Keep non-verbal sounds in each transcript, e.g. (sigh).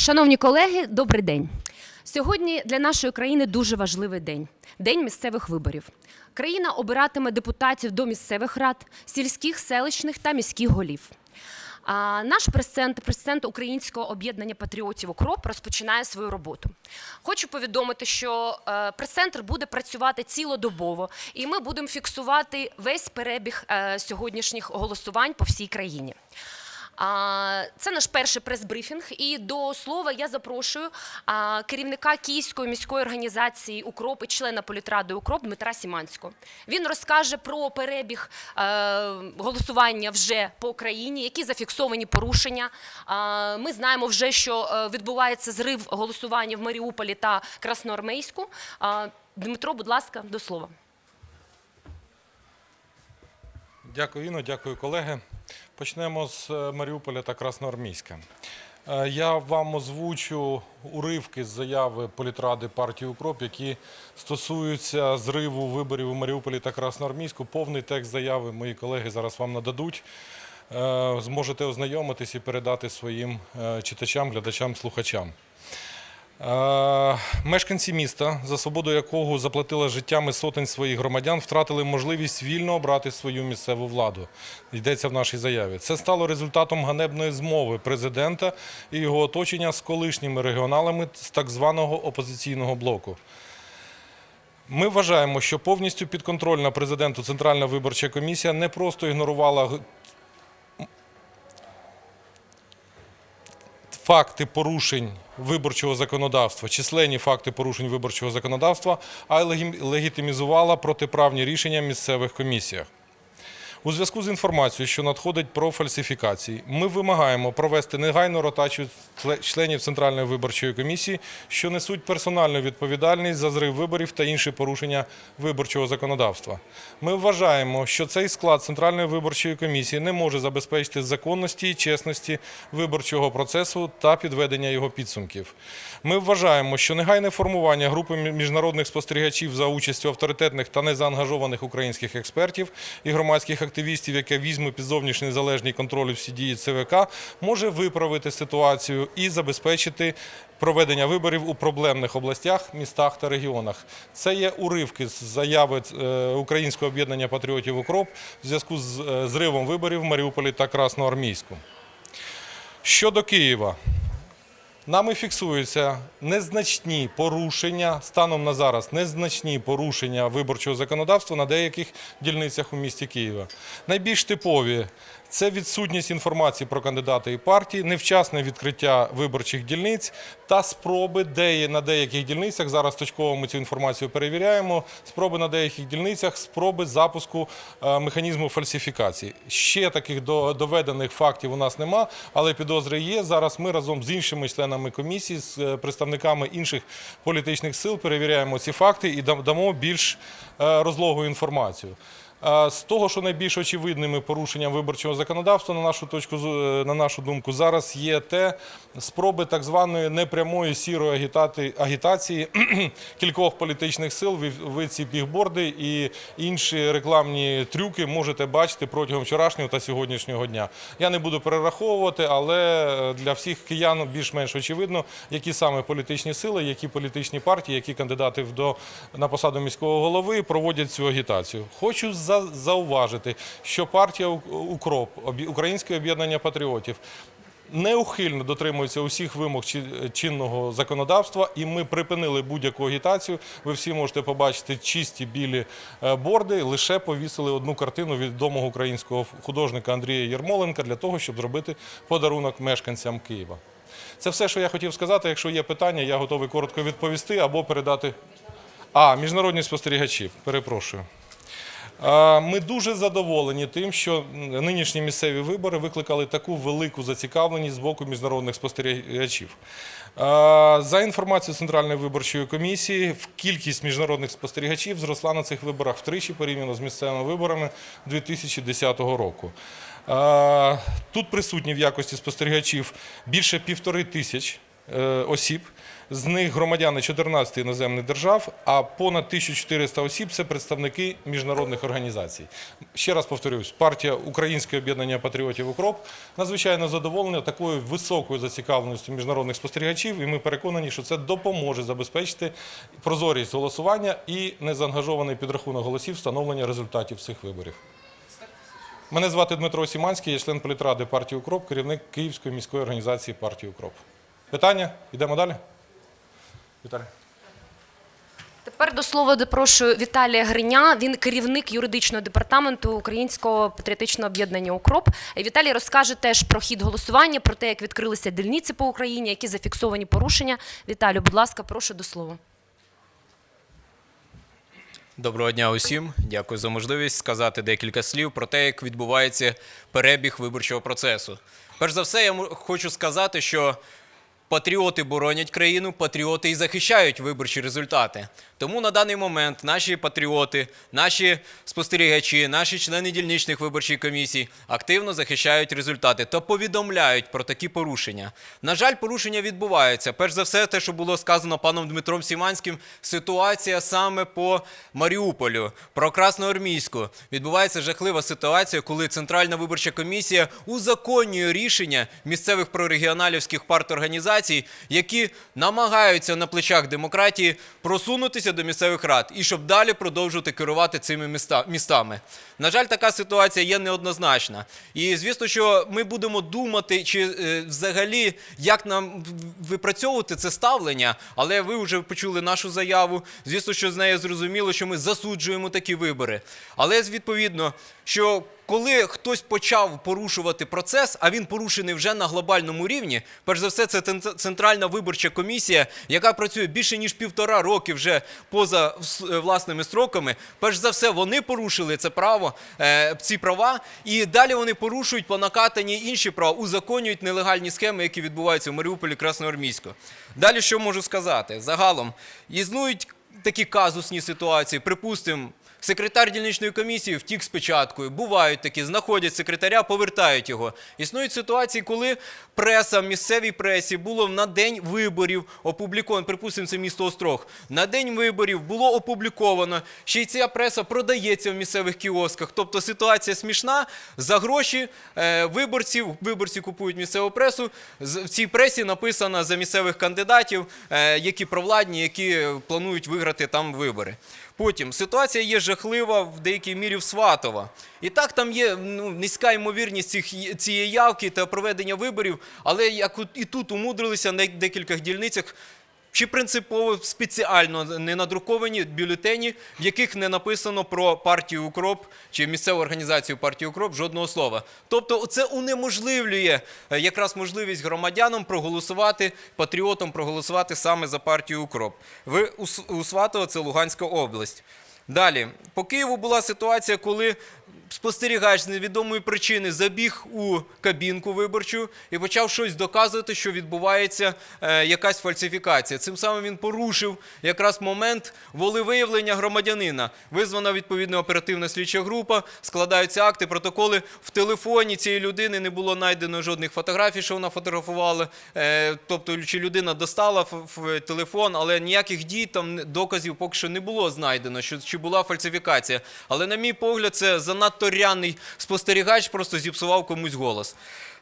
Шановні колеги, добрий день. Сьогодні для нашої країни дуже важливий день день місцевих виборів. Країна обиратиме депутатів до місцевих рад, сільських, селищних та міських голів. А наш прес-центр, прес-центр Українського об'єднання патріотів УКРОП розпочинає свою роботу. Хочу повідомити, що е, прес-центр буде працювати цілодобово, і ми будемо фіксувати весь перебіг е, сьогоднішніх голосувань по всій країні. Це наш перший прес-брифінг. І до слова я запрошую керівника Київської міської організації Укроп і члена політради Укроп Дмитра Сіманського. Він розкаже про перебіг е, голосування вже по країні, які зафіксовані порушення. Ми знаємо вже, що е, відбувається зрив голосування в Маріуполі та Красноармейську. Дмитро, будь ласка, до слова. Дякую, Іно, дякую, колеги. Почнемо з е, Маріуполя та Красноармійська. Е, Я вам озвучу уривки з заяви політради партії Укроп, які стосуються зриву виборів у Маріуполі та Красноармійську. Повний текст заяви мої колеги зараз вам нададуть. Е, Зможете ознайомитись і передати своїм читачам, глядачам, слухачам. Е, Мешканці міста, за свободу якого заплатили життями сотень своїх громадян, втратили можливість вільно обрати свою місцеву владу. Йдеться в нашій заяві. Це стало результатом ганебної змови президента і його оточення з колишніми регіоналами з так званого опозиційного блоку. Ми вважаємо, що повністю підконтрольна президенту Центральна виборча комісія не просто ігнорувала факти порушень виборчого законодавства, численні факти порушень виборчого законодавства, а й легітимізувала протиправні рішення місцевих комісіях. У зв'язку з інформацією, що надходить про фальсифікації, ми вимагаємо провести негайну ротацію членів Центральної виборчої комісії, що несуть персональну відповідальність за зрив виборів та інші порушення виборчого законодавства. Ми вважаємо, що цей склад Центральної виборчої комісії не може забезпечити законності і чесності виборчого процесу та підведення його підсумків. Ми вважаємо, що негайне формування групи міжнародних спостерігачів за участю авторитетних та незаангажованих українських експертів і громадських активістів, яке візьме під зовнішній незалежний контроль всі дії ЦВК, може виправити ситуацію і забезпечити проведення виборів у проблемних областях, містах та регіонах. Це є уривки з заяви е, Українського об'єднання патріотів УКРОП в зв'язку з е, зривом виборів в Маріуполі та Красноармійську. Щодо Києва, Нами фіксуються незначні порушення станом на зараз, незначні порушення виборчого законодавства на деяких дільницях у місті Києва. Найбільш типові це відсутність інформації про кандидата і партії, невчасне відкриття виборчих дільниць та спроби де на деяких дільницях. Зараз точково ми цю інформацію перевіряємо. Спроби на деяких дільницях, спроби запуску е, механізму фальсифікації. Ще таких до- доведених фактів у нас нема, але підозри є. Зараз ми разом з іншими членами комісії, з е, представниками інших політичних сил перевіряємо ці факти і дамо більш е, розлогу інформацію. Е, З того, що найбільш очевидними порушенням виборчого законодавства, на нашу точку е, на нашу думку, зараз є те спроби так званої непрямої сірої агітати, агітації (clears throat) кількох політичних сил. Ви, ці бігборди і інші рекламні трюки можете бачити протягом вчорашнього та сьогоднішнього дня. Я не буду перераховувати, але е, для всіх киян більш-менш очевидно, які саме політичні сили, які політичні партії, які кандидати до на посаду міського голови проводять цю агітацію. Хочу зауважити, що партія Укроп, Українське об'єднання патріотів. Неухильно дотримується усіх вимог чи- чинного законодавства, і ми припинили будь-яку агітацію. Ви всі можете побачити чисті білі е, борди. Лише повісили одну картину відомого українського художника Андрія Єрмоленка для того, щоб зробити подарунок мешканцям Києва. Це все, що я хотів сказати. Якщо є питання, я готовий коротко відповісти або передати. А, міжнародні спостерігачі, перепрошую. Ми дуже задоволені тим, що нинішні місцеві вибори викликали таку велику зацікавленість з боку міжнародних спостерігачів. За інформацією Центральної виборчої комісії, кількість міжнародних спостерігачів зросла на цих виборах втричі порівняно з місцевими виборами 2010 року. Тут присутні в якості спостерігачів більше півтори тисяч осіб. З них громадяни 14 іноземних держав, а понад 1400 осіб це представники міжнародних організацій. Ще раз повторюсь, партія Українське об'єднання патріотів Укроп надзвичайно задоволена такою високою зацікавленістю міжнародних спостерігачів, і ми переконані, що це допоможе забезпечити прозорість голосування і незаангажований підрахунок голосів встановлення результатів цих виборів. Мене звати Дмитро Сіманський, я член політради партії Укроп, керівник Київської міської організації партії Укроп. Питання? Йдемо далі? Віталій. Тепер до слова запрошую Віталія Гриня. Він керівник юридичного департаменту Українського патріотичного об'єднання Укроп. Віталій розкаже теж про хід голосування, про те, як відкрилися дільниці по Україні, які зафіксовані порушення. Віталію, будь ласка, прошу до слова. Доброго дня усім. Дякую за можливість сказати декілька слів про те, як відбувається перебіг виборчого процесу. Перш за все, я хочу сказати, що патріоти боронять країну, патріоти і захищають виборчі результати. Тому на даний момент наші патріоти, наші спостерігачі, наші члени дільничних виборчих комісій активно захищають результати та повідомляють про такі порушення. На жаль, порушення відбуваються. Перш за все, те, що було сказано паном Дмитром Сіманським, ситуація саме по Маріуполю, про Красноармійську. Відбувається жахлива ситуація, коли Центральна виборча комісія узаконює рішення місцевих прорегіоналівських парторганізацій, які намагаються на плечах демократії просунутися до місцевих рад і щоб далі продовжувати керувати цими міста- містами. На жаль, така ситуація є неоднозначна. І звісно, що ми будемо думати, чи е, взагалі як нам випрацьовувати це ставлення, але ви вже почули нашу заяву. Звісно, що з нею зрозуміло, що ми засуджуємо такі вибори. Але відповідно, що коли хтось почав порушувати процес, а він порушений вже на глобальному рівні, перш за все, це центральна виборча комісія, яка працює більше ніж півтора роки вже поза е, власними строками. Перш за все, вони порушили це право, е, ці права, і далі вони порушують по накатанні інші права, узаконюють нелегальні схеми, які відбуваються в Маріуполі, Красноармійську. Далі що можу сказати? Загалом існують такі казусні ситуації. Припустимо, Секретар дільничної комісії втік з печаткою. Бувають такі, знаходять секретаря, повертають його. Існують ситуації, коли преса, місцевій пресі було на день виборів опубліковано, припустимо, це місто Острог. На день виборів було опубліковано. Ще й ця преса продається в місцевих кіосках. Тобто ситуація смішна. За гроші е, виборців, виборці купують місцеву пресу. В цій пресі написано за місцевих кандидатів, е, які провладні, які планують виграти там вибори. Потім ситуація є жахлива в деякій мірі в Сватова. І так там є ну, низька ймовірність цих, цієї явки та проведення виборів, але як і тут умудрилися на декілька дільницях. Чи принципово спеціально не надруковані бюлетені, в яких не написано про партію Укроп чи місцеву організацію партії Укроп жодного слова. Тобто це унеможливлює е, якраз можливість громадянам проголосувати, патріотам проголосувати саме за партію Укроп. Ви у це Луганська область. Далі по Києву була ситуація, коли спостерігач з невідомої причини забіг у кабінку виборчу і почав щось доказувати, що відбувається е, якась фальсифікація. Цим самим він порушив якраз момент волевиявлення громадянина. Визвана відповідна оперативна слідча група, складаються акти, протоколи. В телефоні цієї людини не було знайдено жодних фотографій, що вона фотографувала. Е, тобто, чи людина достала ф- телефон, але ніяких дій там доказів поки що не було знайдено, що чи була фальсифікація. Але, на мій погляд, це занадто ряний спостерігач, просто зіпсував комусь голос.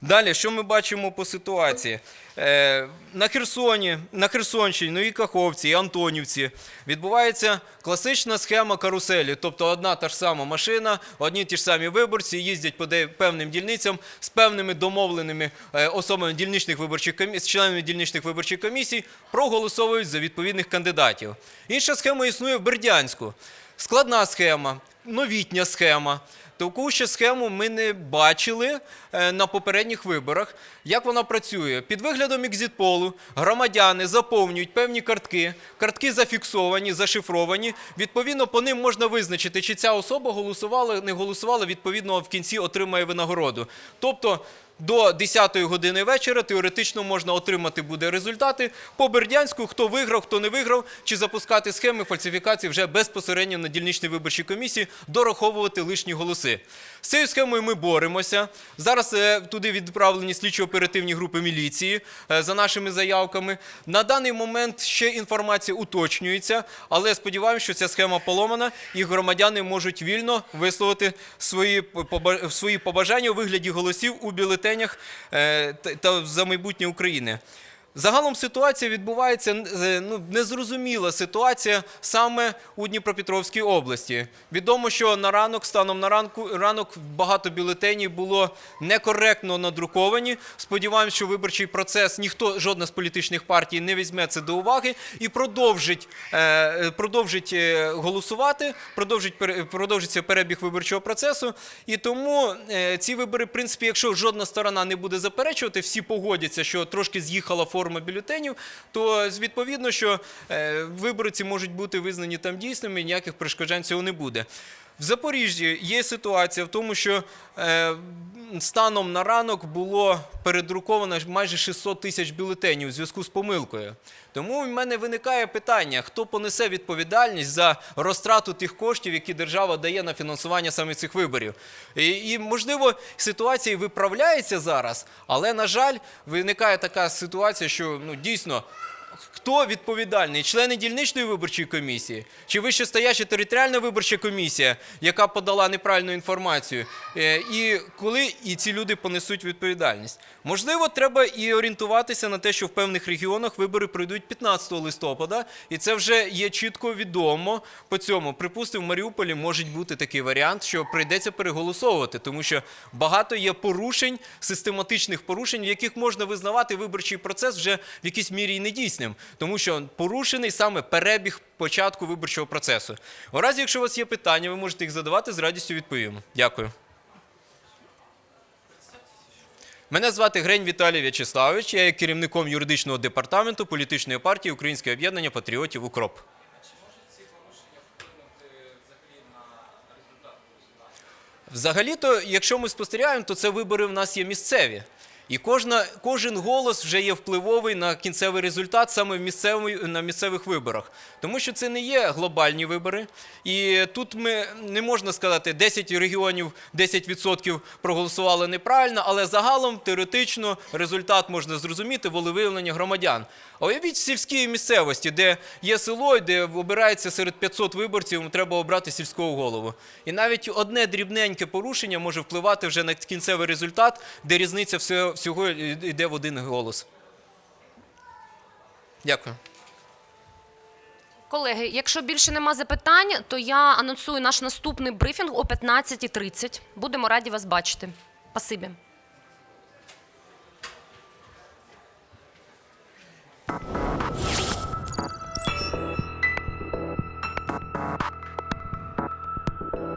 Далі, що ми бачимо по ситуації? Е, на Херсоні, на Херсонщині, Новій Каховці і Антонівці відбувається класична схема каруселі. Тобто одна та ж сама машина, одні ті ж самі виборці їздять по певним дільницям з певними домовленими е, особами дільничних виборчих комісій, членами дільничних виборчих комісій, проголосовують за відповідних кандидатів. Інша схема існує в Бердянську. Складна схема, новітня схема. Таку ще схему ми не бачили е, на попередніх виборах. Як вона працює? Під виглядом екзітполу громадяни заповнюють певні картки, картки зафіксовані, зашифровані. Відповідно, по ним можна визначити, чи ця особа голосувала, не голосувала, відповідно, в кінці отримає винагороду. Тобто до 10 години вечора теоретично можна отримати буде результати по Бердянську, хто виграв, хто не виграв, чи запускати схеми фальсифікації вже безпосередньо на дільничній виборчій комісії, дораховувати лишні голоси. З цією схемою ми боремося. Зараз е, туди відправлені слідчо-оперативні групи міліції е, за нашими заявками. На даний момент ще інформація уточнюється, але сподіваємося, що ця схема поломана і громадяни можуть вільно висловити свої, поба- свої побажання у вигляді голосів у бюлетенях е, та- та за майбутнє України. Загалом ситуація відбувається ну, незрозуміла ситуація саме у Дніпропетровській області. Відомо, що на ранок, станом на ранку, ранок багато бюлетенів було некоректно надруковані. Сподіваємось, що виборчий процес ніхто, жодна з політичних партій не візьме це до уваги і продовжить, е, продовжить е, голосувати, продовжить, продовжиться перебіг виборчого процесу. І тому е, ці вибори, в принципі, якщо жодна сторона не буде заперечувати, всі погодяться, що трошки з'їхала форма бюлетенів, то відповідно, що виборці можуть бути визнані там дійсними, ніяких перешкоджань цього не буде. В Запоріжжі є ситуація в тому, що е, станом на ранок було передруковано майже 600 тисяч бюлетенів у зв'язку з помилкою. Тому в мене виникає питання, хто понесе відповідальність за розтрату тих коштів, які держава дає на фінансування саме цих виборів. І, і можливо, ситуація виправляється зараз, але на жаль, виникає така ситуація, що ну дійсно. Хто відповідальний? Члени дільничної виборчої комісії чи вищестояча територіальна виборча комісія, яка подала неправильну інформацію? Е, І коли і ці люди понесуть відповідальність? Можливо, треба і орієнтуватися на те, що в певних регіонах вибори пройдуть 15 листопада, і це вже є чітко відомо по цьому. Припустимо, в Маріуполі може бути такий варіант, що прийдеться переголосовувати, тому що багато є порушень, систематичних порушень, в яких можна визнавати виборчий процес вже в якійсь мірі і недійсним, тому що порушений саме перебіг початку виборчого процесу. У разі, якщо у вас є питання, ви можете їх задавати, з радістю відповім. Дякую. Мене звати Грень Віталій В'ячеславович, я є керівником юридичного департаменту політичної партії Українське об'єднання патріотів Укроп. Взагалі-то, якщо ми спостерігаємо, то це вибори в нас є місцеві. І кожна, кожен голос вже є впливовий на кінцевий результат саме в місцевий, на місцевих виборах. Тому що це не є глобальні вибори. І тут ми не можна сказати, 10 регіонів, 10% проголосували неправильно, але загалом теоретично результат можна зрозуміти волевиявлення громадян. А уявіть в сільській місцевості, де є село, де обирається серед 500 виборців, треба обрати сільського голову. І навіть одне дрібненьке порушення може впливати вже на кінцевий результат, де різниця всього, всього йде в один голос. Дякую. Колеги, якщо більше нема запитань, то я анонсую наш наступний брифінг о 15.30. Будемо раді вас бачити. Спасибі.